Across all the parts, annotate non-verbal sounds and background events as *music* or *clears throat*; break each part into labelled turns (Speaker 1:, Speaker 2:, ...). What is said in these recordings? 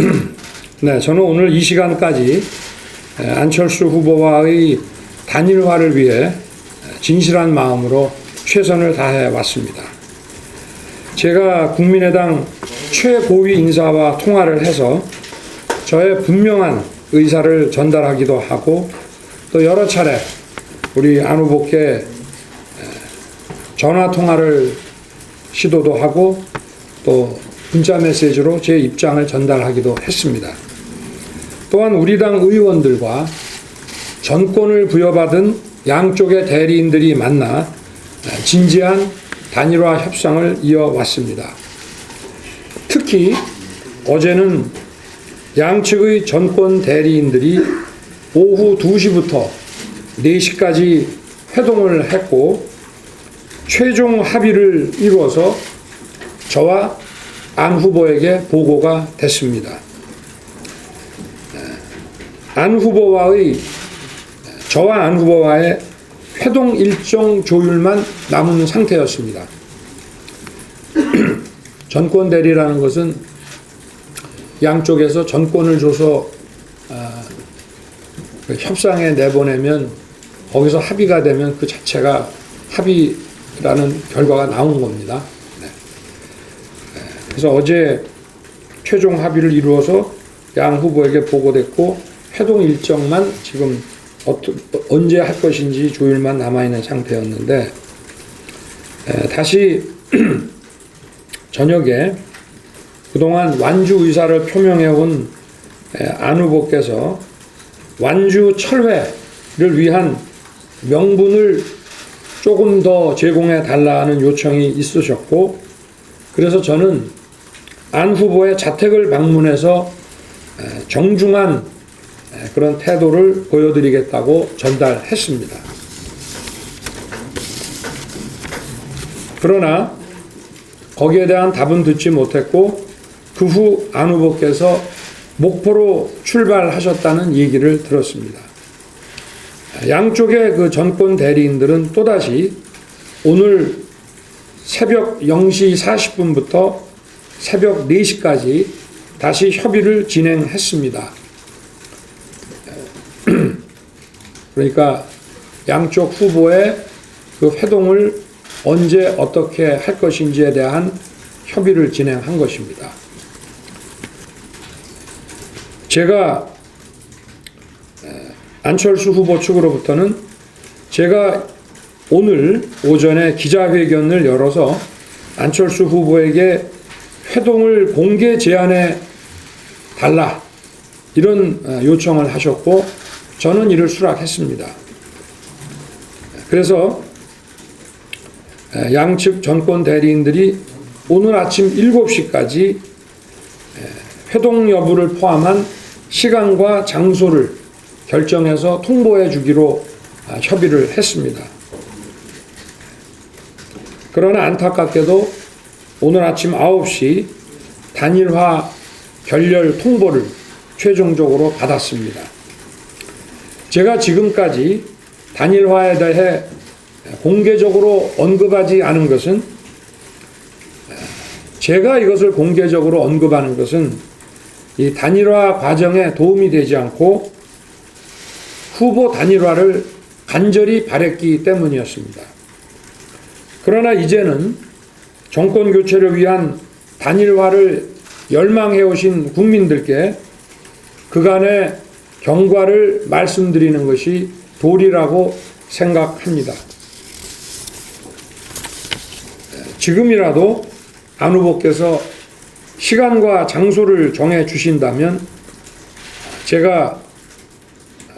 Speaker 1: *clears throat* 네, 저는 오늘 이 시간까지 에, 안철수 후보와의 단일화를 위해 진실한 마음으로 최선을 다해 왔습니다. 제가 국민의당 최고위 인사와 통화를 해서 저의 분명한 의사를 전달하기도 하고 또 여러 차례 우리 안 후보께 에, 전화 통화를 시도도 하고 또 문자 메시지로 제 입장을 전달하기도 했습니다. 또한 우리 당 의원들과 전권을 부여받은 양쪽의 대리인들이 만나 진지한 단일화 협상을 이어왔습니다. 특히 어제는 양측의 전권 대리인들이 오후 2시부터 4시까지 회동을 했고 최종 합의를 이루어서 저와 안 후보에게 보고가 됐습니다. 안 후보와의 저와 안 후보와의 회동 일정 조율만 남은 상태였습니다. *clears throat* 전권 대리라는 것은 양쪽에서 전권을 줘서 아, 그 협상에 내보내면 거기서 합의가 되면 그 자체가 합의라는 결과가 나온 겁니다. 그래서 어제 최종 합의를 이루어서 양 후보에게 보고됐고 회동 일정만 지금 어떠, 언제 할 것인지 조율만 남아 있는 상태였는데 에, 다시 *clears throat* 저녁에 그동안 완주 의사를 표명해온 에, 안 후보께서 완주 철회를 위한 명분을 조금 더 제공해 달라는 요청이 있으셨고 그래서 저는 안 후보의 자택을 방문해서 에, 정중한 에, 그런 태도를 보여드리겠다고 전달했습니다. 그러나 거기에 대한 답은 듣지 못했고 그 후 안 후보께서 목포로 출발하셨다는 얘기를 들었습니다. 양쪽의 그 전권 대리인들은 또다시 오늘 새벽 0시 40분부터 새벽 4시까지 다시 협의를 진행했습니다. *clears throat* 그러니까 양쪽 후보의 그 회동을 언제 어떻게 할 것인지에 대한 협의를 진행한 것입니다. 제가 안철수 후보 측으로부터는 제가 오늘 오전에 기자회견을 열어서 안철수 후보에게 회동을 공개 제안해 달라 이런 어, 요청을 하셨고 저는 이를 수락했습니다. 그래서 양측 전권 대리인들이 오늘 아침 7시까지 회동 여부를 포함한 시간과 장소를 결정해서 통보해 주기로 아, 협의를 했습니다. 그러나 안타깝게도 오늘 아침 9시 단일화 결렬 통보를 최종적으로 받았습니다. 제가 지금까지 단일화에 대해 공개적으로 언급하지 않은 것은 제가 이것을 공개적으로 언급하는 것은 이 단일화 과정에 도움이 되지 않고 후보 단일화를 간절히 바랬기 때문이었습니다. 그러나 이제는 정권 교체를 위한 단일화를 열망해 오신 국민들께 그간의 경과를 말씀드리는 것이 도리라고 생각합니다. 지금이라도 안 후보께서 시간과 장소를 정해 주신다면 제가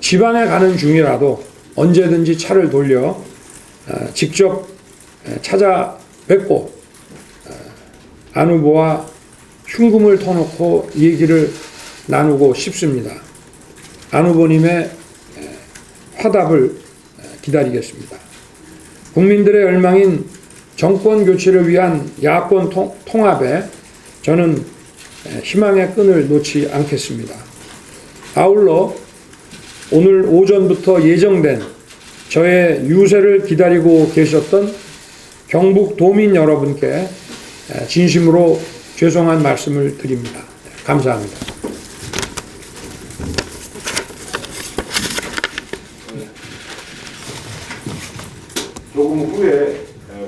Speaker 1: 지방에 가는 중이라도 언제든지 차를 돌려 직접 찾아뵙고 안 후보와 흉금을 터놓고 얘기를 나누고 싶습니다. 안 후보님의 화답을 기다리겠습니다. 국민들의 열망인 정권 교체를 위한 야권 통합에 저는 희망의 끈을 놓지 않겠습니다. 아울러 오늘 오전부터 예정된 저의 유세를 기다리고 계셨던 경북 도민 여러분께 아, 진심으로 죄송한 말씀을 드립니다. 감사합니다.
Speaker 2: 조금 후에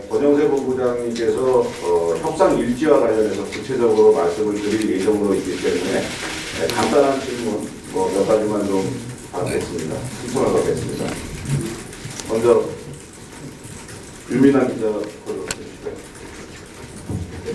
Speaker 2: 권영세 본부장님께서 어, 협상 일지와 관련해서 구체적으로 말씀을 드릴 예정으로 있기 때문에 간단한 질문 뭐 몇 가지만 좀 받겠습니다. 신청을 받겠습니다. 먼저 유민환 기자 걸로.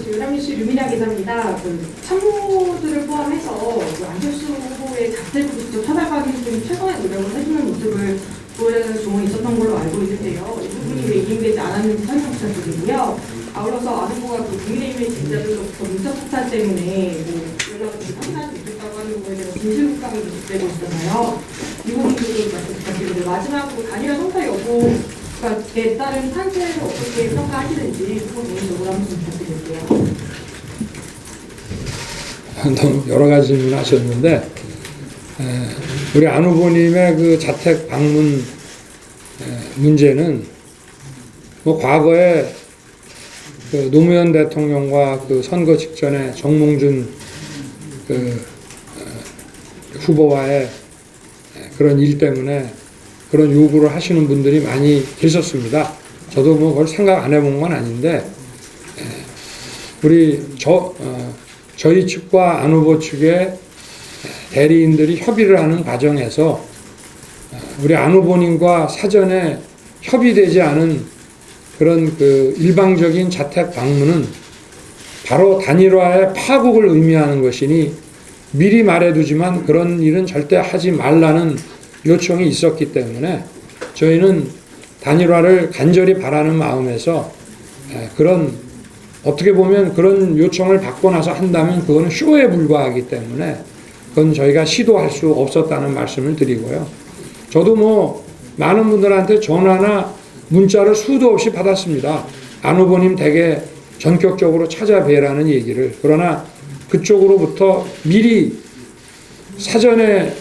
Speaker 3: 유남시 류민아 기자입니다. 그 참모들을 포함해서 그 안철수 후보의 자택을 직접 찾아가기 좀 최선의 노력을 해주는 모습을 보여주는 조문이 있었던 걸로 알고 있는데요. 이 부분이 왜 이행되지 않았는지 설명 부탁드리고요. 아울러서 안 후보가 그 국민의힘의 진자들로부터 문자 폭탄 때문에 뭐 연락을 좀 확인하지 못했다고 하는 부분에 대해서 진실국감이 계속되고 있잖아요. 이 부분도 좀 말씀 부탁드리고 마지막으로 단일화 성사 여부 에 따른 판세를 어떻게 평가하시는지 그거 개인적으로 한번 좀 부탁드릴게요.
Speaker 1: 너무 여러 가지 질문 하셨는데, 에, 우리 안 후보님의 그 자택 방문 에, 문제는 뭐 과거에 그 노무현 대통령과 그 선거 직전에 정몽준 그 어, 후보와의 그런 일 때문에 그런 요구를 하시는 분들이 많이 계셨습니다. 저도 뭐 그걸 생각 안 해본 건 아닌데 에, 우리 저 어, 저희 측과 안 후보 측의 대리인들이 협의를 하는 과정에서 어, 우리 안 후보님과 사전에 협의되지 않은 그런 그 일방적인 자택 방문은 바로 단일화의 파국을 의미하는 것이니 미리 말해두지만 그런 일은 절대 하지 말라는 요청이 있었기 때문에 저희는 단일화를 간절히 바라는 마음에서 에, 그런 어떻게 보면 그런 요청을 받고 나서 한다면 그거는 쇼에 불과하기 때문에 그건 저희가 시도할 수 없었다는 말씀을 드리고요. 저도 뭐 많은 분들한테 전화나 문자를 수도 없이 받았습니다. 안 후보님 댁에 전격적으로 찾아뵈라는 얘기를. 그러나 그쪽으로부터 미리 사전에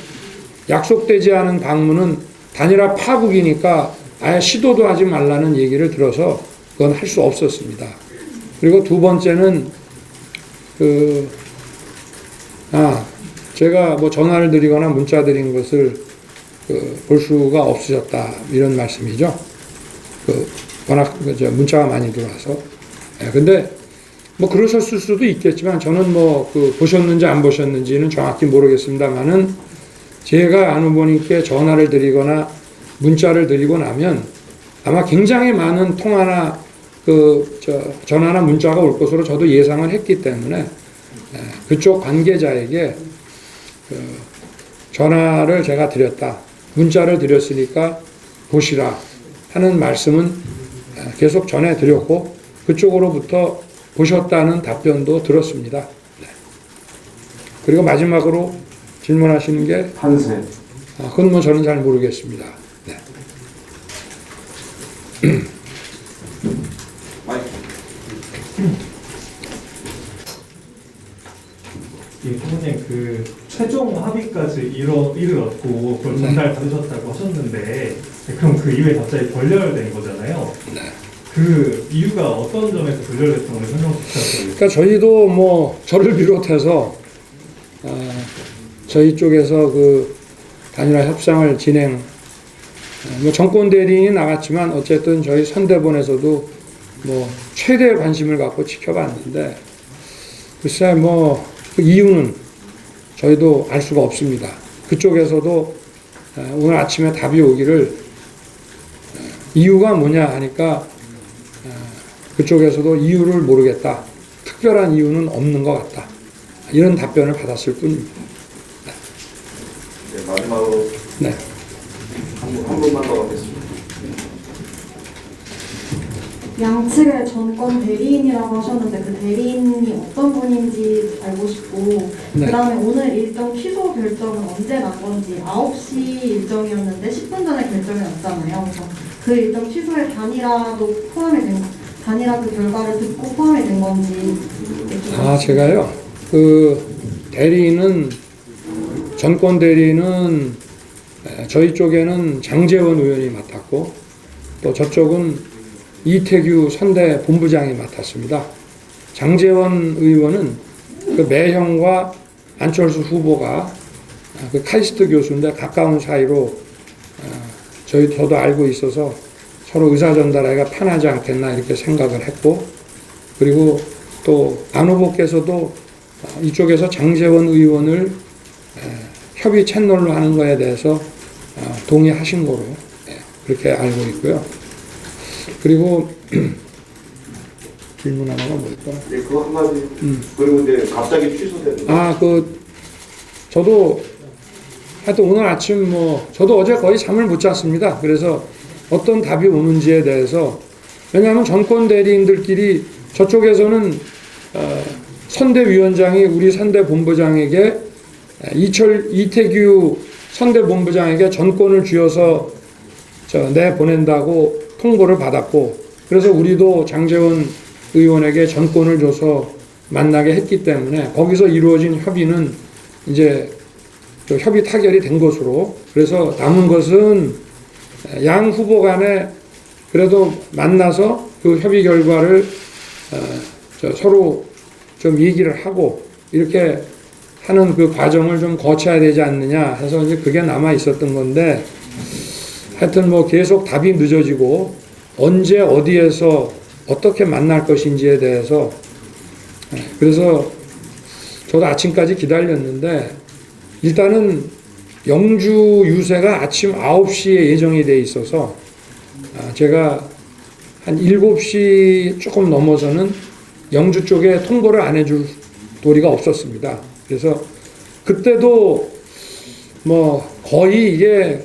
Speaker 1: 약속되지 않은 방문은 단일화 파국이니까 아예 시도도 하지 말라는 얘기를 들어서 그건 할 수 없었습니다. 그리고 두 번째는 그, 아, 제가 뭐 전화를 드리거나 문자 드린 것을 그 볼 수가 없으셨다. 이런 말씀이죠. 그, 워낙 그저 문자가 많이 들어와서. 예, 근데 뭐 그러셨을 수도 있겠지만 저는 뭐 그 보셨는지 안 보셨는지는 정확히 모르겠습니다만은 제가 안 후보님께 전화를 드리거나 문자를 드리고 나면 아마 굉장히 많은 통화나 그저 전화나 문자가 올 것으로 저도 예상을 했기 때문에 예, 그쪽 관계자에게 그 전화를 제가 드렸다 문자를 드렸으니까 보시라 하는 말씀은 예, 계속 전해 드렸고 그쪽으로부터 보셨다는 답변도 들었습니다. 네. 그리고 마지막으로 질문하시는 게
Speaker 2: 판세.
Speaker 1: 아, 그건 뭐 저는 잘 모르겠습니다. 네.
Speaker 2: 마이크.
Speaker 4: 이 부모님 그 최종 합의까지 이뤄 이르렀고 그걸 전달 받으셨다고 하셨는데 그럼 그 이후에 갑자기 결렬된 거잖아요. 그 이유가 어떤 점에서 결렬됐던 걸 설명 부탁드립니다.
Speaker 1: 그러니까 저희도 뭐 저를 비롯해서 어, 저희 쪽에서 그 단일화 협상을 진행 어, 뭐 정권 대리인이 나갔지만 어쨌든 저희 선대본에서도 뭐 최대 관심을 갖고 지켜봤는데 글쎄 뭐 그 이유는 저희도 알 수가 없습니다. 그쪽에서도 어, 오늘 아침에 답이 오기를 어, 이유가 뭐냐 하니까 그쪽에서도 이유를 모르겠다. 특별한 이유는 없는 것 같다. 이런 답변을 받았을 뿐입니다.
Speaker 2: 네, 마지막으로
Speaker 1: 네.
Speaker 2: 한, 분만 더 받겠습니다.
Speaker 5: 양측의 전권 대리인이라고 하셨는데 그 대리인이 어떤 분인지 알고 싶고
Speaker 1: 네.
Speaker 5: 그다음에 오늘 일정 취소 결정은 언제 난 건지 9시 일정이었는데 10분 전에 결정이 났잖아요. 그래서 그 일정 취소에 단일화도 포함이 된 단일화 그 결과를 듣고 포함이 된 건지
Speaker 1: 아, 제가요. 그 대리인은 전권 대리는 에, 저희 쪽에는 장재원 의원이 맡았고 또 저쪽은 이태규 선대 본부장이 맡았습니다. 장재원 의원은 그 매형과 안철수 후보가 아, 그 카이스트 교수인데 가까운 사이로 어, 저희 저도 알고 있어서 서로 의사 전달하기가 편하지 않겠나 이렇게 생각을 했고 그리고 또 안 후보께서도 어, 이쪽에서 장재원 의원을 에, 협의 채널로 하는 거에 대해서 어, 동의하신 거로 예, 그렇게 알고 있고요. 그리고 *clears throat* 질문 하나가 뭘까?
Speaker 2: 네, 그거 한마디. 그리고 이제 갑자기 취소된 거.
Speaker 1: 아, 그 저도 하여튼 오늘 아침 뭐 저도 어제 거의 잠을 못 잤습니다. 그래서 어떤 답이 오는지에 대해서 왜냐하면 정권 대리인들끼리 저쪽에서는 어, 선대위원장이 우리 선대본부장에게 이철 이태규 선대본부장에게 전권을 쥐어서 저 내보낸다고 통보를 받았고 그래서 우리도 장재원 의원에게 전권을 줘서 만나게 했기 때문에 거기서 이루어진 협의는 이제 그 협의 타결이 된 것으로 그래서 남은 것은 양 후보 간에 그래도 만나서 그 협의 결과를 어, 저 서로 좀 얘기를 하고 이렇게 하는 그 과정을 좀 거쳐야 되지 않느냐 해서 이제 그게 남아 있었던 건데 하여튼 뭐 계속 답이 늦어지고 언제 어디에서 어떻게 만날 것인지에 대해서 예, 그래서 저도 아침까지 기다렸는데 일단은 영주 유세가 아침 9시에 예정이 돼 있어서 아, 제가 한 7시 조금 넘어서는 영주 쪽에 통보를 안 해줄 도리가 없었습니다. 그래서 그때도 뭐 거의 이게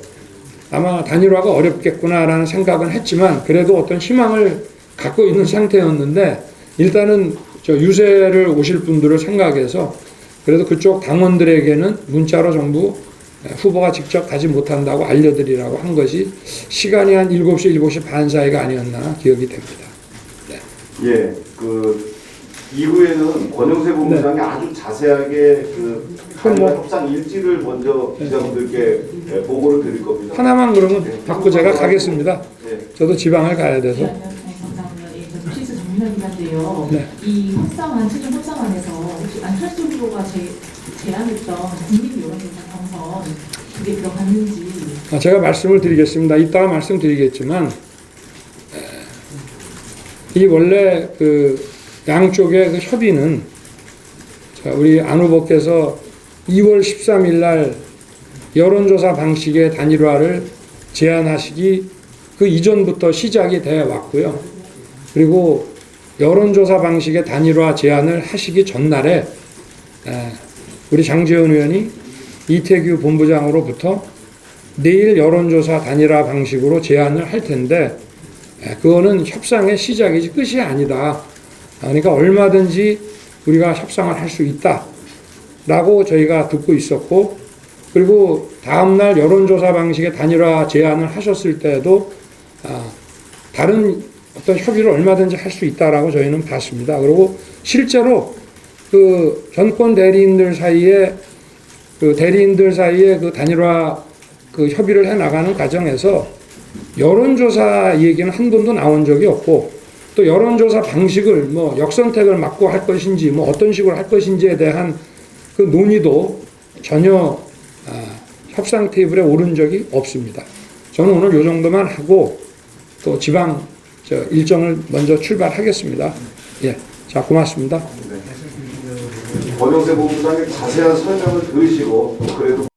Speaker 1: 아마 단일화가 어렵겠구나라는 생각은 했지만 그래도 어떤 희망을 갖고 있는 상태였는데 일단은 저 유세를 오실 분들을 생각해서 그래도 그쪽 당원들에게는 문자로 정부 후보가 직접 가지 못한다고 알려드리라고 한 것이 시간이 한 7시, 7시 반 사이가 아니었나 기억이 됩니다.
Speaker 2: 예, 그 이후에는 권영세 본부장이 아주 자세하게 그
Speaker 1: 뭐-
Speaker 2: 협상 일지를 먼저 기자분들께 예, 보고를 드릴 겁니다.
Speaker 1: 하나만 그러면 받고 제가 가겠습니다.
Speaker 2: 예.
Speaker 1: 저도 지방을 가야 돼서.
Speaker 6: 네, 감사합니다. 예.
Speaker 1: 네.
Speaker 6: 이 협상안 최종 협상안에서 혹시 안철수 후보가 제, 제안했던 국민 여론조사 경선 그게 들어갔는지
Speaker 1: 아, 제가 말씀을 드리겠습니다. 이따가 말씀드리겠지만 에, 이 원래 그 양쪽의 그 협의는 자, 우리 안 후보께서 2월 13일 날 여론조사 방식의 단일화를 제안하시기 그 이전부터 시작이 돼 왔고요. 그리고 여론조사 방식의 단일화 제안을 하시기 전날에 에, 우리 장재원 의원이 이태규 본부장으로부터 내일 여론조사 단일화 방식으로 제안을 할 텐데 에, 그거는 협상의 시작이지 끝이 아니다. 그러니까 얼마든지 우리가 협상을 할 수 있다라고 저희가 듣고 있었고 그리고 다음날 여론조사 방식의 단일화 제안을 하셨을 때도 아, 다른 어떤 협의를 얼마든지 할 수 있다라고 저희는 봤습니다. 그리고 실제로 그 전권 대리인들 사이에 그 대리인들 사이에 그 단일화 그 협의를 해 나가는 과정에서 여론조사 얘기는 한 번도 나온 적이 없고 또 여론조사 방식을 뭐 역선택을 막고 할 것인지 뭐 어떤 식으로 할 것인지에 대한 그 논의도 전혀 아, 협상 테이블에 오른 적이 없습니다. 저는 오늘 요 정도만 하고 또 지방 저 일정을 먼저 출발하겠습니다. 예, 자 고맙습니다.
Speaker 2: 권영세 본부장의 자세한 설명을 들으시고 또 그래도